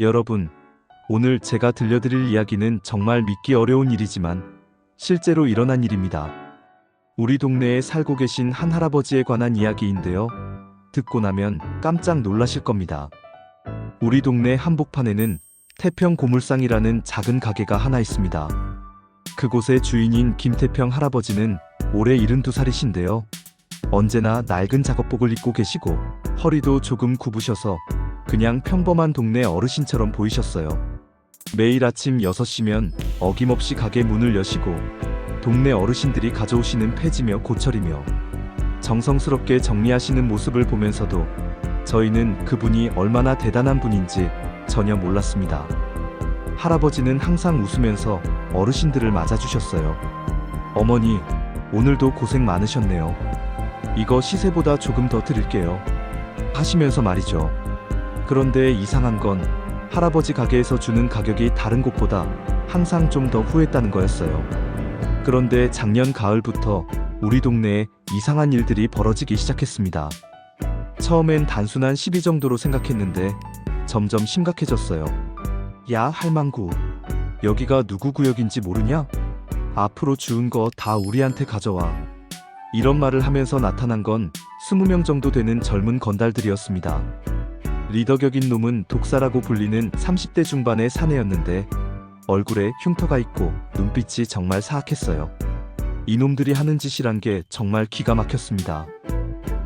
여러분, 오늘 제가 들려드릴 이야기는 정말 믿기 어려운 일이지만 실제로 일어난 일입니다. 우리 동네에 살고 계신 한 할아버지에 관한 이야기인데요. 듣고 나면 깜짝 놀라실 겁니다. 우리 동네 한복판에는 태평 고물상이라는 작은 가게가 하나 있습니다. 그곳의 주인인 김태평 할아버지는 올해 72살이신데요. 언제나 낡은 작업복을 입고 계시고 허리도 조금 굽으셔서 그냥 평범한 동네 어르신처럼 보이셨어요. 매일 아침 6시면 어김없이 가게 문을 여시고 동네 어르신들이 가져오시는 폐지며 고철이며 정성스럽게 정리하시는 모습을 보면서도 저희는 그분이 얼마나 대단한 분인지 전혀 몰랐습니다. 할아버지는 항상 웃으면서 어르신들을 맞아주셨어요. 어머니, 오늘도 고생 많으셨네요. 이거 시세보다 조금 더 드릴게요. 하시면서 말이죠. 그런데 이상한 건 할아버지 가게에서 주는 가격이 다른 곳보다 항상 좀 더 후했다는 거였어요. 그런데 작년 가을부터 우리 동네에 이상한 일들이 벌어지기 시작했습니다. 처음엔 단순한 시비 정도로 생각했는데 점점 심각해졌어요. 야, 할망구. 여기가 누구 구역인지 모르냐? 앞으로 주운 거 다 우리한테 가져와. 이런 말을 하면서 나타난 건 20명 정도 되는 젊은 건달들이었습니다. 리더격인 놈은 독사라고 불리는 30대 중반의 사내였는데 얼굴에 흉터가 있고 눈빛이 정말 사악했어요. 이놈들이 하는 짓이란 게 정말 기가 막혔습니다.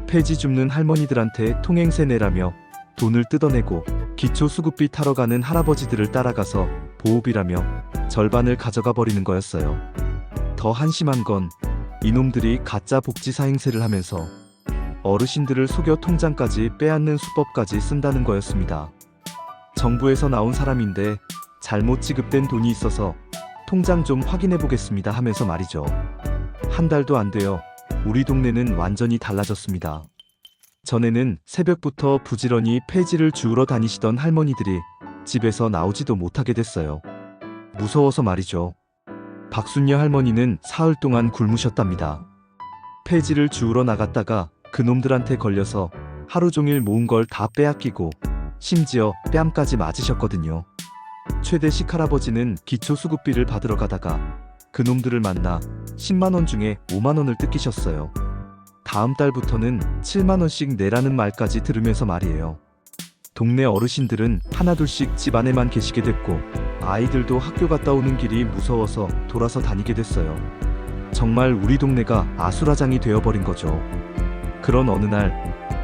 폐지 줍는 할머니들한테 통행세 내라며 돈을 뜯어내고 기초 수급비 타러 가는 할아버지들을 따라가서 보호비라며 절반을 가져가 버리는 거였어요. 더 한심한 건 이놈들이 가짜 복지 사행세를 하면서 어르신들을 속여 통장까지 빼앗는 수법까지 쓴다는 거였습니다. 정부에서 나온 사람인데 잘못 지급된 돈이 있어서 통장 좀 확인해 보겠습니다 하면서 말이죠. 한 달도 안 돼요. 우리 동네는 완전히 달라졌습니다. 전에는 새벽부터 부지런히 폐지를 주우러 다니시던 할머니들이 집에서 나오지도 못하게 됐어요. 무서워서 말이죠. 박순녀 할머니는 사흘 동안 굶으셨답니다. 폐지를 주우러 나갔다가 그놈들한테 걸려서 하루 종일 모은 걸 다 빼앗기고 심지어 뺨까지 맞으셨거든요. 최대식 할아버지는 기초수급비를 받으러 가다가 그놈들을 만나 10만원 중에 5만원을 뜯기셨어요. 다음 달부터는 7만원씩 내라는 말까지 들으면서 말이에요. 동네 어르신들은 하나둘씩 집 안에만 계시게 됐고 아이들도 학교 갔다 오는 길이 무서워서 돌아서 다니게 됐어요. 정말 우리 동네가 아수라장이 되어버린 거죠. 그런 어느 날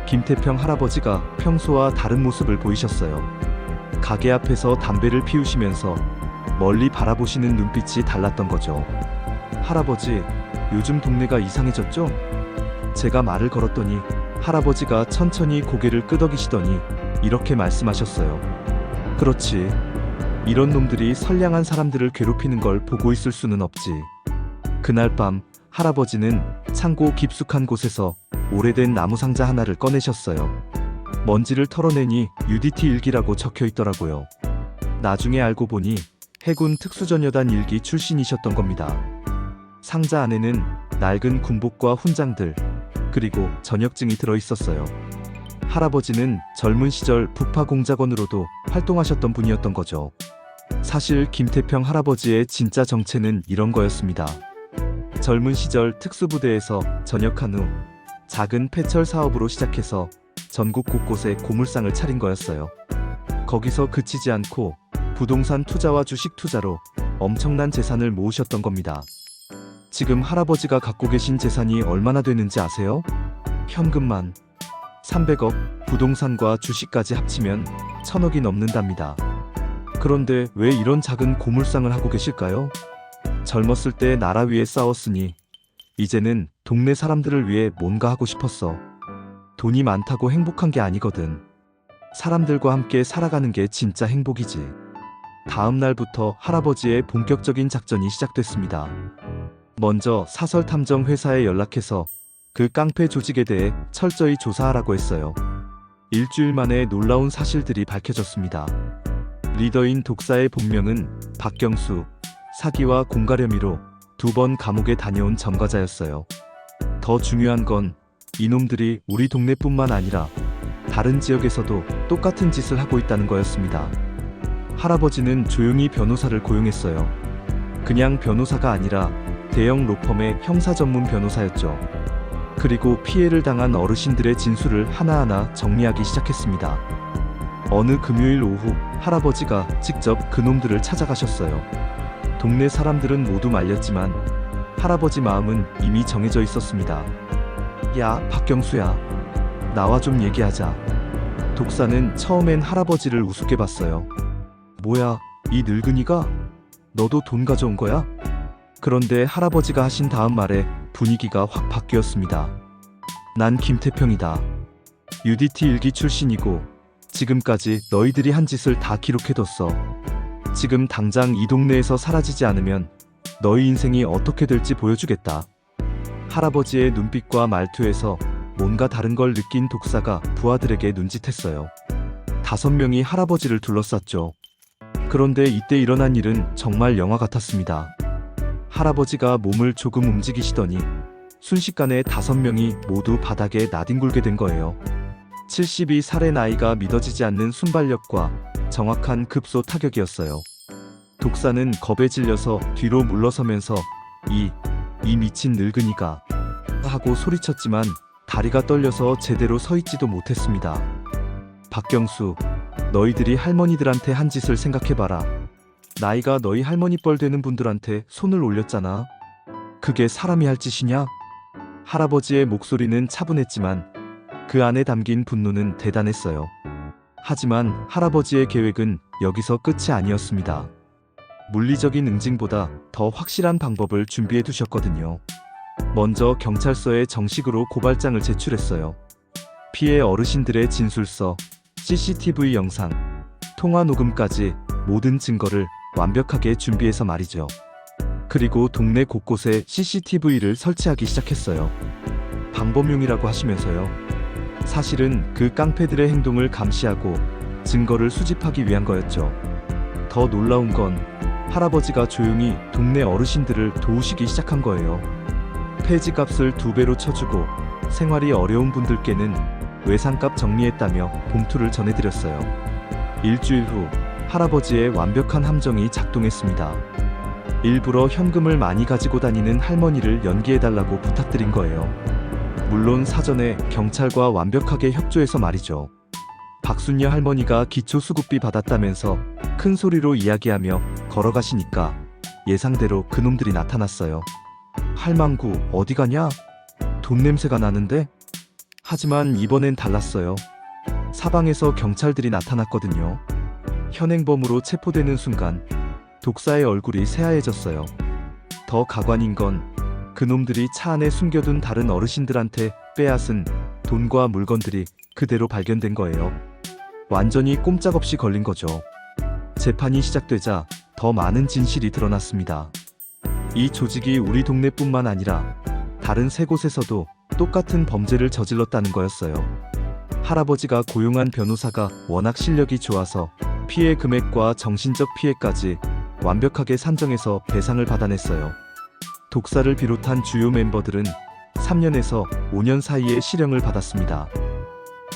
김태평 할아버지가 평소와 다른 모습을 보이셨어요. 가게 앞에서 담배를 피우시면서 멀리 바라보시는 눈빛이 달랐던 거죠. 할아버지, 요즘 동네가 이상해졌죠? 제가 말을 걸었더니 할아버지가 천천히 고개를 끄덕이시더니 이렇게 말씀하셨어요. 그렇지. 이런 놈들이 선량한 사람들을 괴롭히는 걸 보고 있을 수는 없지. 그날 밤 할아버지는 창고 깊숙한 곳에서 오래된 나무 상자 하나를 꺼내셨어요. 먼지를 털어내니 UDT 일기라고 적혀 있더라고요. 나중에 알고 보니 해군 특수전여단 일기 출신이셨던 겁니다. 상자 안에는 낡은 군복과 훈장들, 그리고 전역증이 들어 있었어요. 할아버지는 젊은 시절 부파 공작원으로도 활동하셨던 분이었던 거죠. 사실 김태평 할아버지의 진짜 정체는 이런 거였습니다. 젊은 시절 특수부대에서 전역한 후 작은 폐철 사업으로 시작해서 전국 곳곳에 고물상을 차린 거였어요. 거기서 그치지 않고 부동산 투자와 주식 투자로 엄청난 재산을 모으셨던 겁니다. 지금 할아버지가 갖고 계신 재산이 얼마나 되는지 아세요? 현금만 300억, 부동산과 주식까지 합치면 천억이 넘는답니다. 그런데 왜 이런 작은 고물상을 하고 계실까요? 젊었을 때 나라 위에 싸웠으니 이제는 동네 사람들을 위해 뭔가 하고 싶었어. 돈이 많다고 행복한 게 아니거든. 사람들과 함께 살아가는 게 진짜 행복이지. 다음 날부터 할아버지의 본격적인 작전이 시작됐습니다. 먼저 사설 탐정 회사에 연락해서 그 깡패 조직에 대해 철저히 조사하라고 했어요. 일주일 만에 놀라운 사실들이 밝혀졌습니다. 리더인 독사의 본명은 박경수, 사기와 공가렴이로 두 번 감옥에 다녀온 전과자였어요. 더 중요한 건 이놈들이 우리 동네뿐만 아니라 다른 지역에서도 똑같은 짓을 하고 있다는 거였습니다. 할아버지는 조용히 변호사를 고용했어요. 그냥 변호사가 아니라 대형 로펌의 형사 전문 변호사였죠. 그리고 피해를 당한 어르신들의 진술을 하나하나 정리하기 시작했습니다. 어느 금요일 오후 할아버지가 직접 그놈들을 찾아가셨어요. 동네 사람들은 모두 말렸지만 할아버지 마음은 이미 정해져 있었습니다. 야, 박경수야. 나와 좀 얘기하자. 독사는 처음엔 할아버지를 우습게 봤어요. 뭐야, 이 늙은이가? 너도 돈 가져온 거야? 그런데 할아버지가 하신 다음 말에 분위기가 확 바뀌었습니다. 난 김태평이다. UDT 일기 출신이고 지금까지 너희들이 한 짓을 다 기록해뒀어. 지금 당장 이 동네에서 사라지지 않으면 너희 인생이 어떻게 될지 보여주겠다. 할아버지의 눈빛과 말투에서 뭔가 다른 걸 느낀 독사가 부하들에게 눈짓했어요. 다섯 명이 할아버지를 둘러쌌죠. 그런데 이때 일어난 일은 정말 영화 같았습니다. 할아버지가 몸을 조금 움직이시더니 순식간에 다섯 명이 모두 바닥에 나뒹굴게 된 거예요. 72살의 나이가 믿어지지 않는 순발력과 정확한 급소 타격이었어요. 독사는 겁에 질려서 뒤로 물러서면서 이, 이 미친 늙은이가 하고 소리쳤지만 다리가 떨려서 제대로 서 있지도 못했습니다. 박경수, 너희들이 할머니들한테 한 짓을 생각해봐라. 나이가 너희 할머니 뻘 되는 분들한테 손을 올렸잖아. 그게 사람이 할 짓이냐? 할아버지의 목소리는 차분했지만 그 안에 담긴 분노는 대단했어요. 하지만 할아버지의 계획은 여기서 끝이 아니었습니다. 물리적인 응징보다 더 확실한 방법을 준비해 두셨거든요. 먼저 경찰서에 정식으로 고발장을 제출했어요. 피해 어르신들의 진술서, CCTV 영상, 통화 녹음까지 모든 증거를 완벽하게 준비해서 말이죠. 그리고 동네 곳곳에 CCTV를 설치하기 시작했어요. 방범용이라고 하시면서요. 사실은 그 깡패들의 행동을 감시하고 증거를 수집하기 위한 거였죠. 더 놀라운 건 할아버지가 조용히 동네 어르신들을 도우시기 시작한 거예요. 폐지값을 두 배로 쳐주고 생활이 어려운 분들께는 외상값 정리했다며 봉투를 전해드렸어요. 일주일 후 할아버지의 완벽한 함정이 작동했습니다. 일부러 현금을 많이 가지고 다니는 할머니를 연기해달라고 부탁드린 거예요. 물론 사전에 경찰과 완벽하게 협조해서 말이죠. 박순녀 할머니가 기초수급비 받았다면서 큰 소리로 이야기하며 걸어가시니까 예상대로 그놈들이 나타났어요. 할망구 어디 가냐? 돈 냄새가 나는데? 하지만 이번엔 달랐어요. 사방에서 경찰들이 나타났거든요. 현행범으로 체포되는 순간 독사의 얼굴이 새하얘졌어요. 더 가관인 건 그놈들이 차 안에 숨겨둔 다른 어르신들한테 빼앗은 돈과 물건들이 그대로 발견된 거예요. 완전히 꼼짝없이 걸린 거죠. 재판이 시작되자 더 많은 진실이 드러났습니다. 이 조직이 우리 동네뿐만 아니라 다른 세 곳에서도 똑같은 범죄를 저질렀다는 거였어요. 할아버지가 고용한 변호사가 워낙 실력이 좋아서 피해 금액과 정신적 피해까지 완벽하게 산정해서 배상을 받아냈어요. 독사를 비롯한 주요 멤버들은 3년에서 5년 사이에 실형을 받았습니다.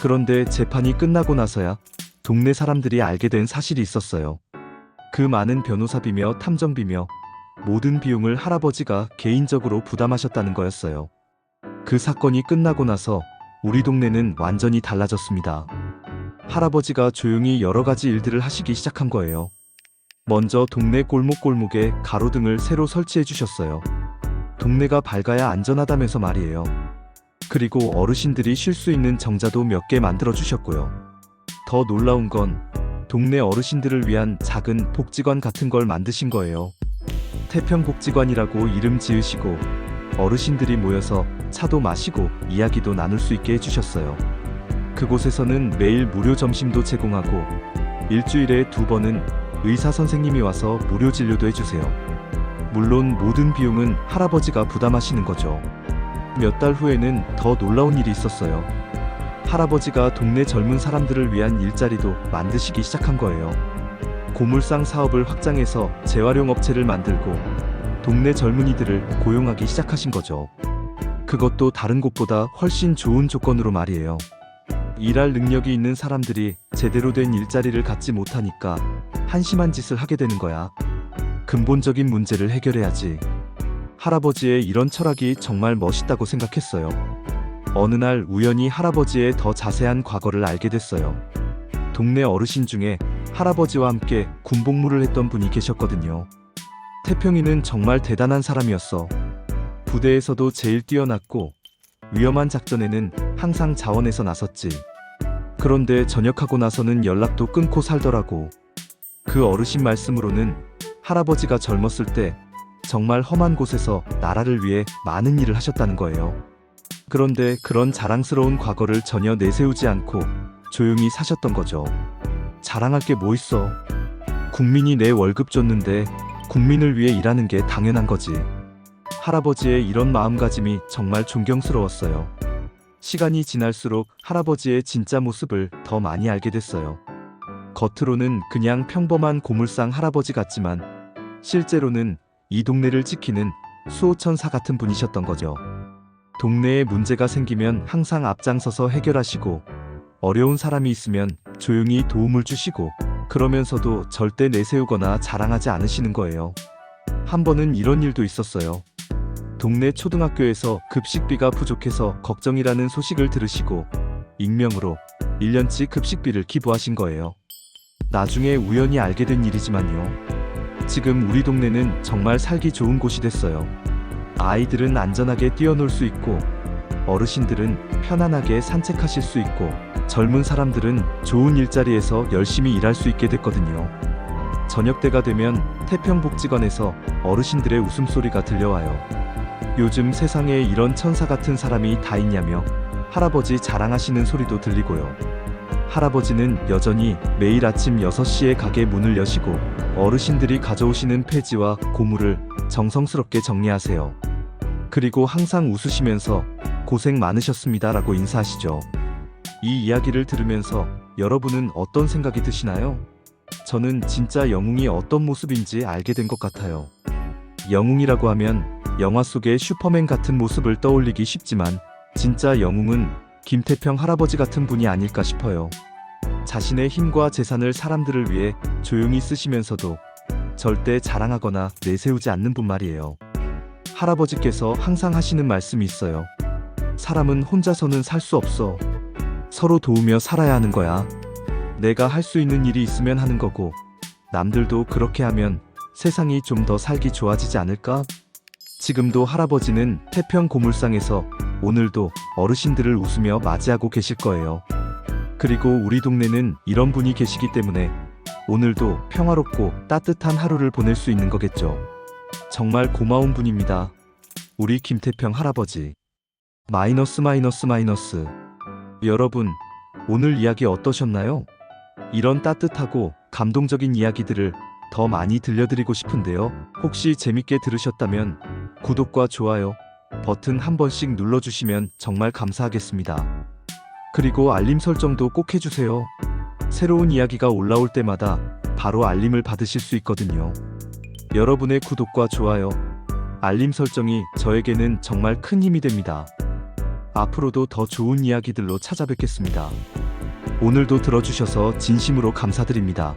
그런데 재판이 끝나고 나서야 동네 사람들이 알게 된 사실이 있었어요. 그 많은 변호사비며 탐정비며 모든 비용을 할아버지가 개인적으로 부담하셨다는 거였어요. 그 사건이 끝나고 나서 우리 동네는 완전히 달라졌습니다. 할아버지가 조용히 여러 가지 일들을 하시기 시작한 거예요. 먼저 동네 골목골목에 가로등을 새로 설치해 주셨어요. 동네가 밝아야 안전하다면서 말이에요. 그리고 어르신들이 쉴 수 있는 정자도 몇 개 만들어 주셨고요. 더 놀라운 건 동네 어르신들을 위한 작은 복지관 같은 걸 만드신 거예요. 태평복지관이라고 이름 지으시고 어르신들이 모여서 차도 마시고 이야기도 나눌 수 있게 해주셨어요. 그곳에서는 매일 무료 점심도 제공하고 일주일에 두 번은 의사 선생님이 와서 무료 진료도 해주세요. 물론 모든 비용은 할아버지가 부담하시는 거죠. 몇 달 후에는 더 놀라운 일이 있었어요. 할아버지가 동네 젊은 사람들을 위한 일자리도 만드시기 시작한 거예요. 고물상 사업을 확장해서 재활용 업체를 만들고 동네 젊은이들을 고용하기 시작하신 거죠. 그것도 다른 곳보다 훨씬 좋은 조건으로 말이에요. 일할 능력이 있는 사람들이 제대로 된 일자리를 갖지 못하니까 한심한 짓을 하게 되는 거야. 근본적인 문제를 해결해야지. 할아버지의 이런 철학이 정말 멋있다고 생각했어요. 어느 날 우연히 할아버지의 더 자세한 과거를 알게 됐어요. 동네 어르신 중에 할아버지와 함께 군복무를 했던 분이 계셨거든요. 태평이는 정말 대단한 사람이었어. 부대에서도 제일 뛰어났고 위험한 작전에는 항상 자원해서 나섰지. 그런데 전역하고 나서는 연락도 끊고 살더라고. 그 어르신 말씀으로는 할아버지가 젊었을 때 정말 험한 곳에서 나라를 위해 많은 일을 하셨다는 거예요. 그런데 그런 자랑스러운 과거를 전혀 내세우지 않고 조용히 사셨던 거죠. 자랑할 게 뭐 있어. 국민이 내 월급 줬는데 국민을 위해 일하는 게 당연한 거지. 할아버지의 이런 마음가짐이 정말 존경스러웠어요. 시간이 지날수록 할아버지의 진짜 모습을 더 많이 알게 됐어요. 겉으로는 그냥 평범한 고물상 할아버지 같지만 실제로는 이 동네를 지키는 수호천사 같은 분이셨던 거죠. 동네에 문제가 생기면 항상 앞장서서 해결하시고 어려운 사람이 있으면 조용히 도움을 주시고 그러면서도 절대 내세우거나 자랑하지 않으시는 거예요. 한 번은 이런 일도 있었어요. 동네 초등학교에서 급식비가 부족해서 걱정이라는 소식을 들으시고 익명으로 1년치 급식비를 기부하신 거예요. 나중에 우연히 알게 된 일이지만요. 지금 우리 동네는 정말 살기 좋은 곳이 됐어요. 아이들은 안전하게 뛰어놀 수 있고 어르신들은 편안하게 산책하실 수 있고 젊은 사람들은 좋은 일자리에서 열심히 일할 수 있게 됐거든요. 저녁 때가 되면 태평복지관에서 어르신들의 웃음소리가 들려와요. 요즘 세상에 이런 천사 같은 사람이 다 있냐며 할아버지 자랑하시는 소리도 들리고요. 할아버지는 여전히 매일 아침 6시에 가게 문을 여시고 어르신들이 가져오시는 폐지와 고물을 정성스럽게 정리하세요. 그리고 항상 웃으시면서 고생 많으셨습니다 라고 인사하시죠. 이 이야기를 들으면서 여러분은 어떤 생각이 드시나요? 저는 진짜 영웅이 어떤 모습인지 알게 된 것 같아요. 영웅이라고 하면 영화 속의 슈퍼맨 같은 모습을 떠올리기 쉽지만 진짜 영웅은 김태평 할아버지 같은 분이 아닐까 싶어요. 자신의 힘과 재산을 사람들을 위해 조용히 쓰시면서도 절대 자랑하거나 내세우지 않는 분 말이에요. 할아버지께서 항상 하시는 말씀이 있어요. 사람은 혼자서는 살 수 없어. 서로 도우며 살아야 하는 거야. 내가 할 수 있는 일이 있으면 하는 거고, 남들도 그렇게 하면 세상이 좀 더 살기 좋아지지 않을까? 지금도 할아버지는 태평 고물상에서 오늘도 어르신들을 웃으며 맞이하고 계실 거예요. 그리고 우리 동네는 이런 분이 계시기 때문에 오늘도 평화롭고 따뜻한 하루를 보낼 수 있는 거겠죠. 정말 고마운 분입니다. 우리 김태평 할아버지. 마이너스 마이너스 마이너스. 여러분, 오늘 이야기 어떠셨나요? 이런 따뜻하고 감동적인 이야기들을 더 많이 들려드리고 싶은데요. 혹시 재밌게 들으셨다면 구독과 좋아요 버튼 한 번씩 눌러주시면 정말 감사하겠습니다. 그리고 알림 설정도 꼭 해주세요. 새로운 이야기가 올라올 때마다 바로 알림을 받으실 수 있거든요. 여러분의 구독과 좋아요, 알림 설정이 저에게는 정말 큰 힘이 됩니다. 앞으로도 더 좋은 이야기들로 찾아뵙겠습니다. 오늘도 들어주셔서 진심으로 감사드립니다.